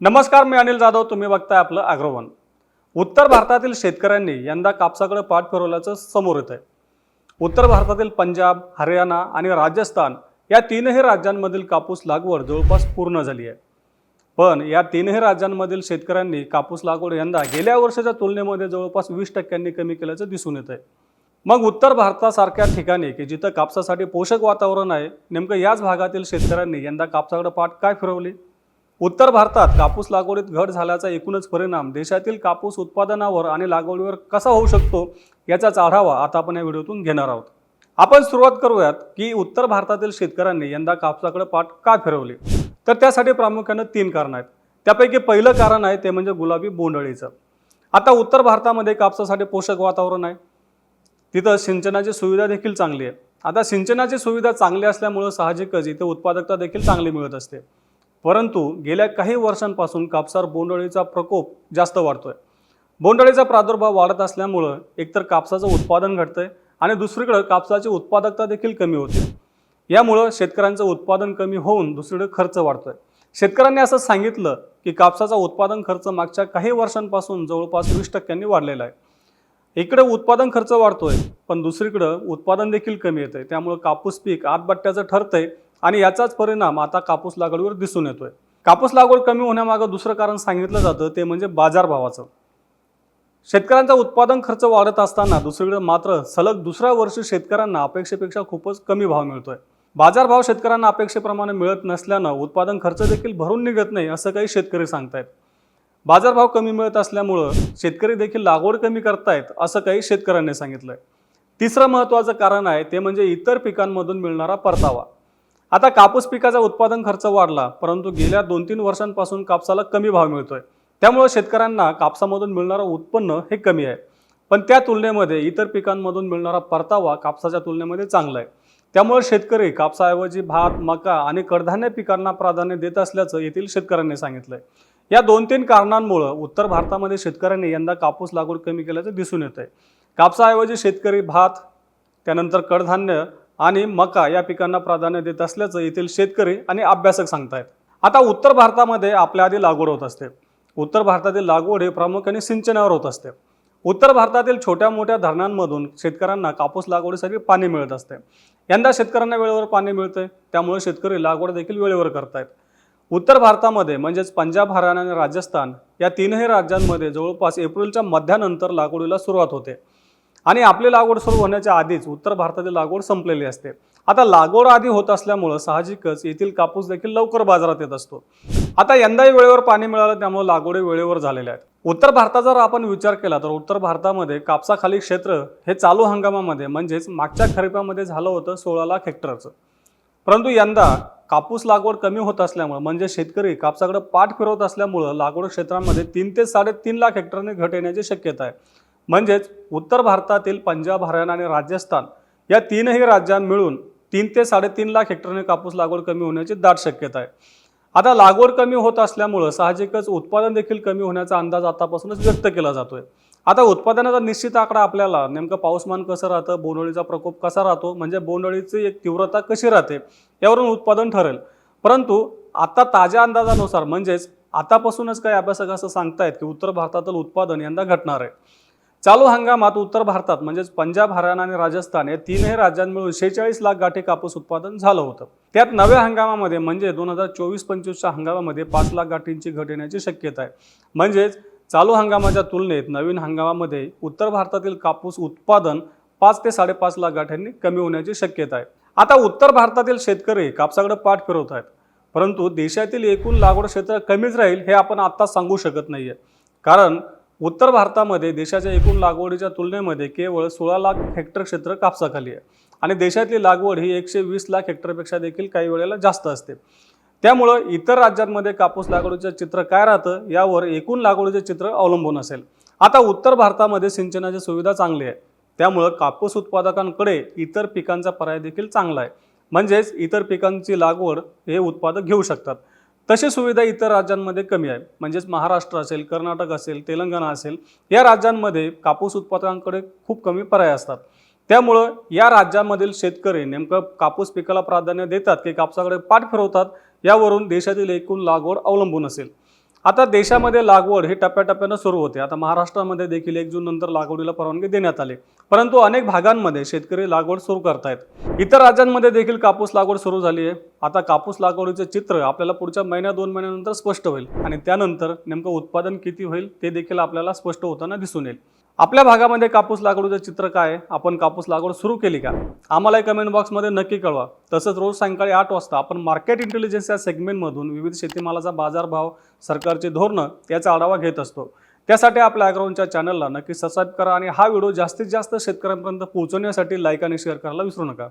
नमस्कार मी अनिल जाधव. तुम्ही बघताय आपलं अग्रवन. उत्तर भारतातील शेतकऱ्यांनी यंदा कापसाकडे पाठ फिरवल्याचं समोर येत आहे उत्तर भारतातील पंजाब हरियाणा आणि राजस्थान या तीनही राज्यांमधील कापूस लागवड जवळपास पूर्ण झाली आहे. पण या तीनही राज्यांमधील शेतकऱ्यांनी कापूस लागवड यंदा गेल्या वर्षाच्या तुलनेमध्ये जवळपास वीस टक्क्यांनी कमी केल्याचं दिसून येत आहे मग उत्तर भारतासारख्या ठिकाणी की जिथं कापसासाठी पोषक वातावरण आहे नेमकं याच भागातील शेतकऱ्यांनी यंदा कापसाकडे पाठ काय फिरवली? उत्तर भारतात कापूस लागवडीत घट झाल्याचा एकूणच परिणाम देशातील कापूस उत्पादनावर आणि लागवडीवर कसा होऊ शकतो याचाच आढावा आता आपण या व्हिडिओतून घेणार आहोत. आपण सुरुवात करूयात की उत्तर भारतातील शेतकऱ्यांनी यंदा कापसाकडे पाठ का फिरवली? तर त्यासाठी प्रामुख्यानं तीन कारण आहेत. त्यापैकी पहिलं कारण आहे ते म्हणजे गुलाबी बोंडअळीचं. आता उत्तर भारतामध्ये कापसासाठी पोषक वातावरण आहे. तिथं सिंचनाची सुविधा देखील चांगली आहे. आता सिंचनाची सुविधा चांगली असल्यामुळं साहजिकच इथे उत्पादकता देखील चांगली मिळत असते. परंतु गेल्या काही वर्षांपासून कापसावर बोंडअळीचा प्रकोप जास्त वाढतोय. बोंडअळीचा प्रादुर्भाव वाढत असल्यामुळं एकतर कापसाचं उत्पादन घटतंय आणि दुसरीकडं कापसाची उत्पादकता देखील कमी होते. यामुळं शेतकऱ्यांचं उत्पादन कमी होऊन दुसरीकडे खर्च वाढतोय. शेतकऱ्यांनी असं सांगितलं की कापसाचा उत्पादन खर्च मागच्या काही वर्षांपासून जवळपास वीस टक्क्यांनी वाढलेला आहे. इकडे उत्पादन खर्च वाढतोय पण दुसरीकडं उत्पादन देखील कमी येतंय. त्यामुळं कापूस पीक आतबट्ट्याचं ठरतंय आणि याचाच परिणाम आता कापूस लागवडीवर दिसून येतोय. कापूस लागवड कमी होण्यामागं दुसरं कारण सांगितलं जातं ते म्हणजे बाजारभावाचं. शेतकऱ्यांचा उत्पादन खर्च वाढत असताना दुसरीकडे मात्र सलग दुसऱ्या वर्षी शेतकऱ्यांना अपेक्षेपेक्षा खूपच कमी भाव मिळतोय. बाजारभाव शेतकऱ्यांना अपेक्षेप्रमाणे मिळत नसल्यानं उत्पादन खर्च देखील भरून निघत नाही असं काही शेतकरी सांगतायत. बाजारभाव कमी मिळत असल्यामुळं शेतकरी देखील लागवड कमी करतायत असं काही शेतकऱ्यांनी सांगितलंय. तिसरं महत्त्वाचं कारण आहे ते म्हणजे इतर पिकांमधून मिळणारा परतावा. आता कापूस पिकाचा उत्पादन खर्च वाढला परंतु गेल्या दोन तीन वर्षांपासून कापसाला कमी भाव मिळतोय. त्यामुळे शेतकऱ्यांना कापसामधून मिळणारं उत्पन्न हे कमी आहे. पण त्या तुलनेमध्ये इतर पिकांमधून मिळणारा परतावा कापसाच्या तुलनेमध्ये चांगला आहे. त्यामुळे शेतकरी कापसाऐवजी भात मका आणि कडधान्य पिकांना प्राधान्य देत असल्याचं येथील शेतकऱ्यांनी सांगितलंय. या दोन तीन कारणांमुळं उत्तर भारतामध्ये शेतकऱ्यांनी यंदा कापूस लागवड कमी केल्याचं दिसून येत आहे कापसाऐवजी शेतकरी भात त्यानंतर कडधान्य आणि मका या पिकांना प्राधान्य देत असल्याचं येथील शेतकरी आणि अभ्यासक सांगतायत. आता उत्तर भारतामध्ये आपल्या आधी लागवड होत असते. उत्तर भारतातील लागवड हे प्रामुख्याने सिंचनावर होत असते. उत्तर भारतातील छोट्या मोठ्या धरणांमधून शेतकऱ्यांना कापूस लागवडीसाठी पाणी मिळत असते. यंदा शेतकऱ्यांना वेळेवर पाणी मिळते त्यामुळे शेतकरी लागवड देखील वेळेवर करतायत. उत्तर भारतामध्ये म्हणजेच पंजाब हरियाणा आणि राजस्थान या तीनही राज्यांमध्ये जवळपास एप्रिलच्या मध्यानंतर लागवडीला सुरुवात होते. आणि आपली लागवड सुरू होण्याच्या आधीच उत्तर भारतातील लागवड संपलेली असते. आता लागवड आधी होत असल्यामुळं साहजिकच येथील कापूस देखील लवकर बाजारात येत असतो. आता यंदाही वेळेवर पाणी मिळालं त्यामुळे लागवडी वेळेवर झालेल्या आहेत. उत्तर भारताचा जर आपण विचार केला तर उत्तर भारतामध्ये कापसाखाली क्षेत्र हे चालू हंगामामध्ये म्हणजेच मागच्या खरीपामध्ये झालं होतं सोळा लाख हेक्टरचं. परंतु यंदा कापूस लागवड कमी होत असल्यामुळे म्हणजे शेतकरी कापसाकडे पाठ फिरवत असल्यामुळं लागवड क्षेत्रामध्ये तीन ते साडेतीन लाख हेक्टरने घट येण्याची शक्यता आहे. म्हणजेच उत्तर भारतातील पंजाब हरियाणा आणि राजस्थान या तीनही राज्यां मिळून तीन ते साडेतीन लाख हेक्टरने कापूस लागवड कमी होण्याची दाट शक्यता आहे. आता लागवड कमी होत असल्यामुळं साहजिकच उत्पादन देखील कमी होण्याचा अंदाज आतापासूनच व्यक्त केला जातोय. आता उत्पादनाचा निश्चित आकडा आपल्याला नेमकं पाऊसमान कसं राहतं बोंडअळीचा प्रकोप कसा राहतो म्हणजे बोंडअळीची एक तीव्रता कशी राहते यावरून उत्पादन ठरेल. परंतु आता ताज्या अंदाजानुसार म्हणजेच आतापासूनच काही अभ्यासक असं सांगतायत की उत्तर भारतातील उत्पादन यंदा घटणार आहे. चालू हंगामात उत्तर भारतात म्हणजेच पंजाब हरियाणा आणि राजस्थान या तीनही राज्यांमिळून शेहेचाळीस लाख गाठी कापूस उत्पादन झालं होतं. त्यात नव्या हंगामामध्ये म्हणजे दोन हजार चोवीस पंचवीसच्या हंगामामध्ये पाच लाख गाठींची घट येण्याची शक्यता आहे. म्हणजेच चालू हंगामाच्या तुलनेत नवीन हंगामामध्ये उत्तर भारतातील कापूस उत्पादन पाच ते साडेपाच लाख गाठ्यांनी कमी होण्याची शक्यता आहे. आता उत्तर भारतातील शेतकरी कापसाकडे पाठ फिरवत आहेत. परंतु देशातील एकूण लागवड क्षेत्र कमीच राहील हे आपण आत्ता सांगू शकत नाहीये. कारण उत्तर भारतामध्ये देशाच्या एकूण लागवडीच्या तुलनेमध्ये केवळ सोळा लाख हेक्टर क्षेत्र कापसाखाली आहे. आणि देशातली लागवड ही एकशे वीस लाख हेक्टरपेक्षा देखील काही वेळेला जास्त असते. त्यामुळं इतर राज्यांमध्ये कापूस लागवडीचं चित्र काय राहतं यावर एकूण लागवडीचे चित्र अवलंबून असेल. आता उत्तर भारतामध्ये सिंचनाची सुविधा चांगली आहे त्यामुळं कापूस उत्पादकांकडे इतर पिकांचा पर्याय देखील चांगला आहे. म्हणजेच इतर पिकांची लागवड हे उत्पादक घेऊ शकतात. तशी सुविधा इतर राज्यांमध्ये कमी आहे. म्हणजेच महाराष्ट्र असेल कर्नाटक असेल तेलंगणा असेल या राज्यांमध्ये कापूस उत्पादकांकडे खूप कमी पर्याय असतात. त्यामुळं या राज्यामधील शेतकरी नेमकं कापूस पिकाला प्राधान्य देतात की कापसाकडे पाठ फिरवतात यावरून देशातील एकूण लागवड अवलंबून असेल. आता देशामध्ये लागवड ही टप्प्याटप्प्यानं सुरू होते. आता महाराष्ट्रामध्ये देखील एक जून नंतर लागवडीला परवानगी देण्यात आली. परंतु अनेक भागांमध्ये शेतकरी लागवड सुरू करतायत. इतर राज्यांमध्ये देखील कापूस लागवड सुरू झाली आहे. आता कापूस लागवडीचं चित्र आपल्याला पुढच्या महिन्या दोन महिन्यानंतर स्पष्ट होईल. आणि त्यानंतर नेमकं उत्पादन किती होईल ते देखील आपल्याला स्पष्ट होताना दिसून येईल. आपल्या भागामध्ये कापूस लागवडीचं चित्र काय? आपण कापूस लागवड सुरू केली का? आम्हाला कमेंट बॉक्समध्ये नक्की कळवा. तसंच रोज सायंकाळी आठ वाजता आपण मार्केट इंटेलिजन्स या सेगमेंटमधून विविध शेतीमालाचा बाजारभाव सरकारचे धोरणं याचा आढावा घेत असतो. त्यासाठी आपल्या अॅग्राऊंडच्या चॅनलला नक्की सबस्क्राईब करा आणि हा व्हिडिओ जास्तीत जास्त शेतकऱ्यांपर्यंत पोहोचवण्यासाठी लाईक आणि शेअर करायला विसरू नका.